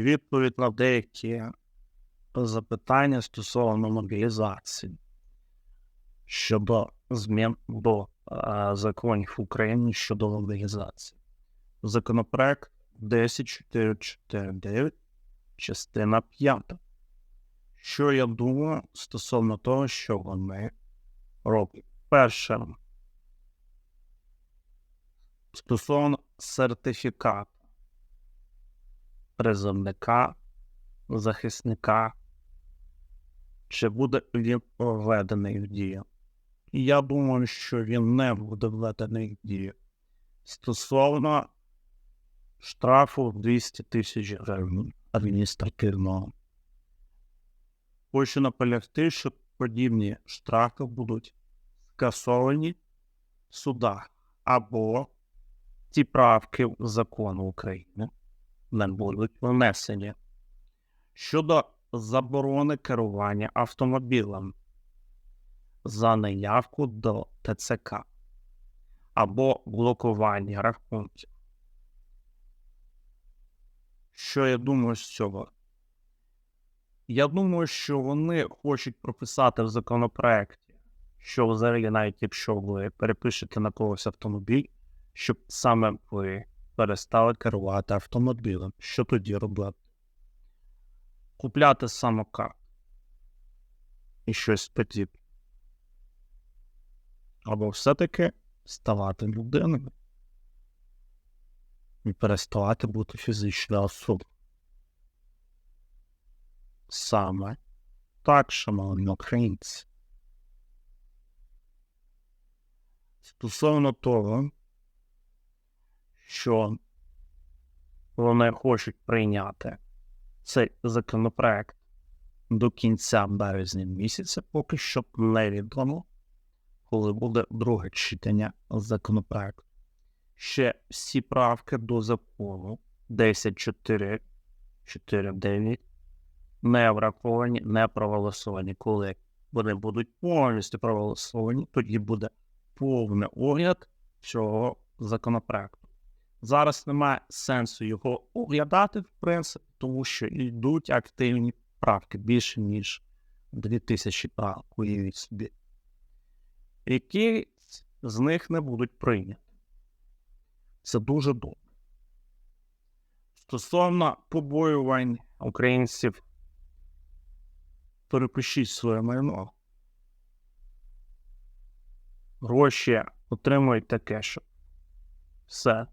відповідь на деякі запитання стосовно мобілізації щодо змін до е, законів України щодо мобілізації. Законопроект 10449, частина 5. Що я думаю стосовно того, що вони роблять? Перше, стосовно сертифікату призовника, захисника, чи буде він введений в дію? Я думаю, що він не буде введений в дію. Стосовно штрафу в 200 тисяч гривень адміністративного. Хочу наполягти, що подібні штрафи будуть скасовані в судах або ті правки закону України не будуть внесені. Щодо заборони керування автомобілем за неявку до ТЦК або блокування рахунків. Що я думаю з цього? Я думаю, що вони хочуть прописати в законопроекті, що взагалі, навіть якщо ви перепишете на когось автомобіль, щоб саме ви перестали керувати автомобілем. Що тоді робити? Купляти самокат і щось подібне. Або все-таки ставати людиною і переставати бути фізичною особою. Саме так, шановні українці. Стосовно того, що вони хочуть прийняти цей законопроект до кінця березня місяця, поки що невідомо, коли буде друге читання законопроекту. Ще всі правки до закону 10.4.4.9 не враховані, не проголосовані. Коли вони будуть повністю проголосовані, тоді буде повний огляд цього законопроекту. Зараз немає сенсу його оглядати, в принципі, тому що йдуть активні правки більше, ніж 2000 правок, уявіть собі. Які з них не будуть прийняті. Це дуже добре. Стосовно побоювань українців, перепишіть своє майно. Гроші отримують таке, що все.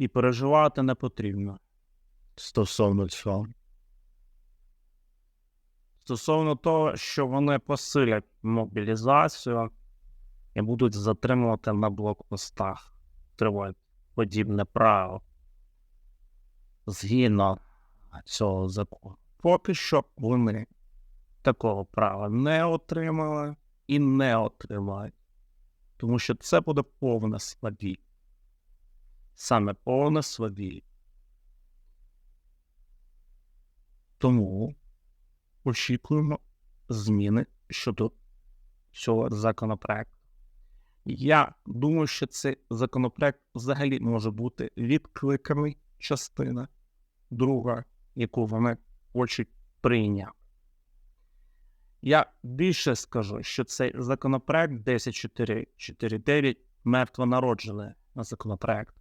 І переживати не потрібно. Стосовно цього. Стосовно того, що вони посилять мобілізацію і будуть затримувати на блокпостах, тривають подібне право згідно цього закону. Поки що вони такого права не отримали і не отримають, тому що це буде повна слабість саме повне свавілля. Тому очікуємо зміни щодо цього законопроекту. Я думаю, що цей законопроект взагалі може бути відкликаний частина, друга, яку вони хочуть прийняти. Я більше скажу, що цей законопроект 10449 мертвонароджений законопроект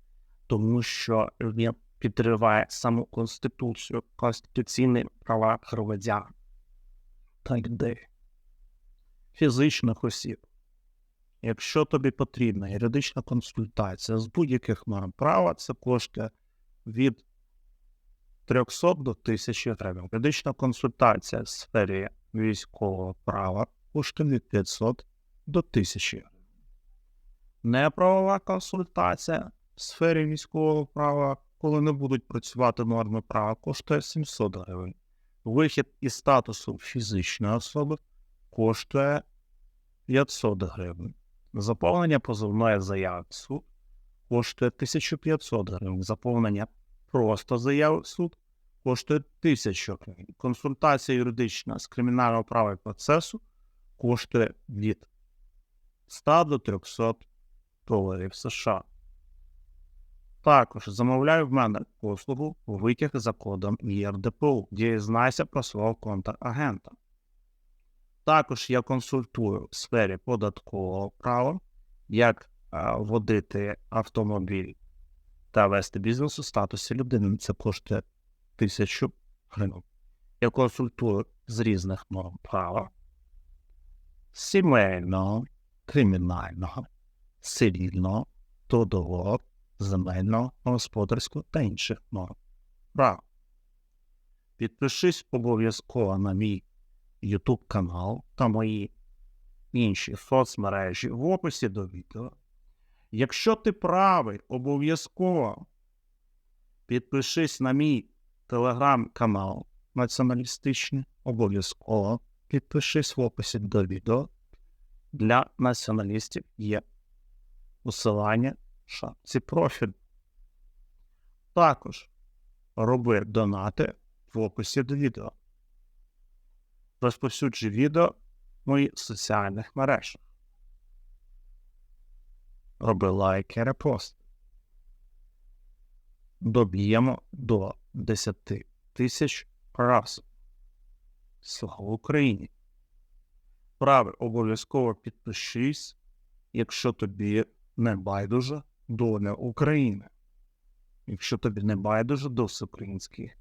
тому що він підриває саму Конституцію, конституційні права громадян та людей, фізичних осіб. Якщо тобі потрібна юридична консультація з будь-яких норм права, це коштує від 300 до 1000 гривень. Юридична консультація в сфері військового права коштує від 500 до 1000 гривень. Неправова консультація в сфері військового права, коли не будуть працювати норми права, коштує 700 гривень. Вихід із статусу фізичної особи коштує 500 гривень. Заповнення позовної заяви в суд коштує 1500 гривень. Заповнення просто заяви в суд коштує 1000 гривень. Консультація юридична з кримінального права і процесу коштує від 100 до 300 доларів США. Також замовляю в мене послугу витяг за кодом ЄРДПУ, дізнайся про свого контрагента. Також я консультую в сфері податкового права, як а, водити автомобіль та вести бізнес у статусі людини. Це коштує тисячу гривень. Я консультую з різних норм права, сімейного, кримінального, цивільного, трудового, земельного, господарського та інших норм права. Підпишись обов'язково на мій YouTube канал та мої інші соцмережі в описі до відео. Якщо ти правий, обов'язково підпишись на мій телеграм-канал націоналістичний, обов'язково підпишись в описі до відео. Для націоналістів є посилання шапці профіль. Також роби донати в описі до відео. Розповсюджуй відео в моїх соціальних мережах. Роби лайки, репост. Доб'ємо до 10 тисяч раз. Слава Україні! Праве обов'язково підпишись, якщо тобі не байдуже доля України. Якщо тобі не байдуже до всеукраїнських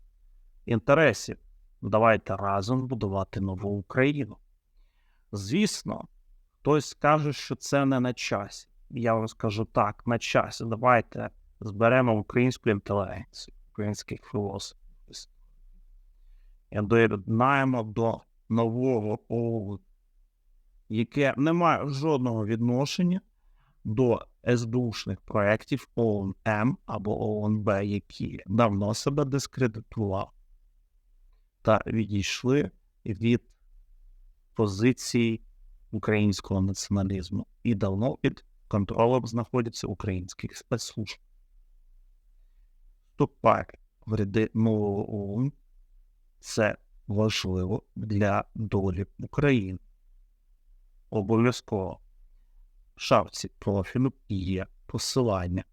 інтересів, давайте разом будувати нову Україну. Звісно, хтось скаже, що це не на часі. Я вам скажу так, на часі. Давайте зберемо українську інтелігенцію, українських філософів. І доєднаємо до нового ООН, яке не має жодного відношення до СБУшних проєктів ООН-М або ООН-Б, які давно себе дискредитували та відійшли від позицій українського націоналізму і давно під контролем знаходяться українських спецслужб. Вступай в ряди нового ООН це важливо для долі України. Обов'язково шапці профілю є посилання